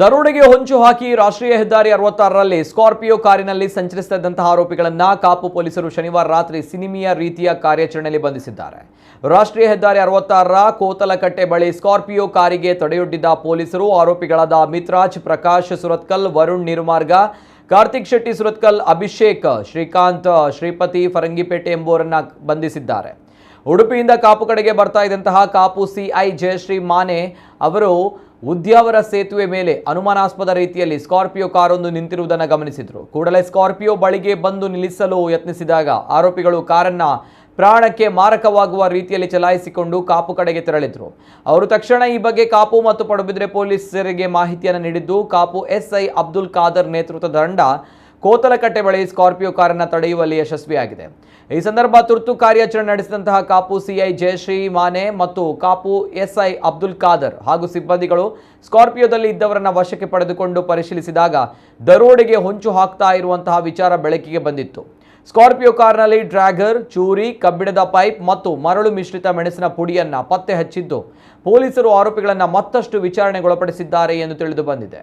ದರೋಡೆಗೆ ಹೊಂಚು ಹಾಕಿ ರಾಷ್ಟ್ರೀಯ ಹೆದ್ದಾರಿ ಅರವತ್ತಾರರಲ್ಲಿ ಸ್ಕಾರ್ಪಿಯೋ ಕಾರಿನಲ್ಲಿ ಸಂಚರಿಸುತ್ತಿದ್ದಂತಹ ಆರೋಪಿಗಳನ್ನ ಕಾಪು ಪೊಲೀಸರು ಶನಿವಾರ ರಾತ್ರಿ ಸಿನಿಮಿಯ ರೀತಿಯ ಕಾರ್ಯಾಚರಣೆಯಲ್ಲಿ ಬಂಧಿಸಿದ್ದಾರೆ. ರಾಷ್ಟ್ರೀಯ ಹೆದ್ದಾರಿ ಅರವತ್ತಾರರ ಕೋತಲಕಟ್ಟೆ ಬಳಿ ಸ್ಕಾರ್ಪಿಯೋ ಕಾರಿಗೆ ತಡೆಯೊಡ್ಡಿದ್ದ ಪೊಲೀಸರು ಆರೋಪಿಗಳಾದ ಮಿತ್ರಾಜ್ ಪ್ರಕಾಶ್ ಸುರತ್ಕಲ್, ವರುಣ್ ನಿರ್ಮಾರ್ಗ, ಕಾರ್ತಿಕ್ ಶೆಟ್ಟಿ ಸುರತ್ಕಲ್, ಅಭಿಷೇಕ್, ಶ್ರೀಕಾಂತ್, ಶ್ರೀಪತಿ ಫರಂಗಿಪೇಟೆ ಎಂಬುವರನ್ನ ಬಂಧಿಸಿದ್ದಾರೆ. ಉಡುಪಿಯಿಂದ ಕಾಪು ಕಡೆಗೆ ಬರ್ತಾ ಇದ್ದಂತಹ ಕಾಪು ಸಿಐ ಜಯಶ್ರೀ ಮಾನೆ ಅವರು ಉದ್ಯಾವರ ಸೇತುವೆ ಮೇಲೆ ಅನುಮಾನಾಸ್ಪದ ರೀತಿಯಲ್ಲಿ ಸ್ಕಾರ್ಪಿಯೋ ಕಾರೊಂದು ನಿಂತಿರುವುದನ್ನು ಗಮನಿಸಿದರು. ಕೂಡಲೇ ಸ್ಕಾರ್ಪಿಯೋ ಬಳಿಗೆ ಬಂದು ನಿಲ್ಲಿಸಲು ಯತ್ನಿಸಿದಾಗ ಆರೋಪಿಗಳು ಕಾರನ್ನ ಪ್ರಾಣಕ್ಕೆ ಮಾರಕವಾಗುವ ರೀತಿಯಲ್ಲಿ ಚಲಾಯಿಸಿಕೊಂಡು ಕಾಪು ಕಡೆಗೆ ತೆರಳಿದ್ರು. ಅವರು ತಕ್ಷಣ ಈ ಬಗ್ಗೆ ಕಾಪು ಮತ್ತು ಪಡುಬಿದ್ರೆ ಪೊಲೀಸರಿಗೆ ಮಾಹಿತಿಯನ್ನು ನೀಡಿದ್ದು, ಕಾಪು ಎಸ್ಐ ಅಬ್ದುಲ್ ಖಾದರ್ ನೇತೃತ್ವದ ತಂಡ ಕೋತಲಕಟ್ಟೆ ಬಳಿ ಸ್ಕಾರ್ಪಿಯೋ ಕಾರನ್ನು ತಡೆಯುವಲ್ಲಿ ಯಶಸ್ವಿಯಾಗಿದೆ. ಈ ಸಂದರ್ಭ ತುರ್ತು ಕಾರ್ಯಾಚರಣೆ ನಡೆಸಿದಂತಹ ಕಾಪು ಸಿಐ ಜಯಶ್ರೀ ಮಾನೆ ಮತ್ತು ಕಾಪು ಎಸ್ಐ ಅಬ್ದುಲ್ ಖಾದರ್ ಹಾಗೂ ಸಿಬ್ಬಂದಿಗಳು ಸ್ಕಾರ್ಪಿಯೋದಲ್ಲಿ ಇದ್ದವರನ್ನ ವಶಕ್ಕೆ ಪಡೆದುಕೊಂಡು ಪರಿಶೀಲಿಸಿದಾಗ ದರೋಡೆಗೆ ಹೊಂಚು ಹಾಕ್ತಾ ಇರುವಂತಹ ವಿಚಾರ ಬೆಳಕಿಗೆ ಬಂದಿತ್ತು. ಸ್ಕಾರ್ಪಿಯೋ ಕಾರ್ನಲ್ಲಿ ಡ್ರ್ಯಾಗರ್, ಚೂರಿ, ಕಬ್ಬಿಣದ ಪೈಪ್ ಮತ್ತು ಮರಳು ಮಿಶ್ರಿತ ಮೆಣಸಿನ ಪುಡಿಯನ್ನ ಪತ್ತೆ ಹಚ್ಚಿದ್ದು. ಪೊಲೀಸರು ಆರೋಪಿಗಳನ್ನು ಮತ್ತಷ್ಟು ವಿಚಾರಣೆಗೊಳಪಡಿಸಿದ್ದಾರೆ ಎಂದು ತಿಳಿದು ಬಂದಿದೆ.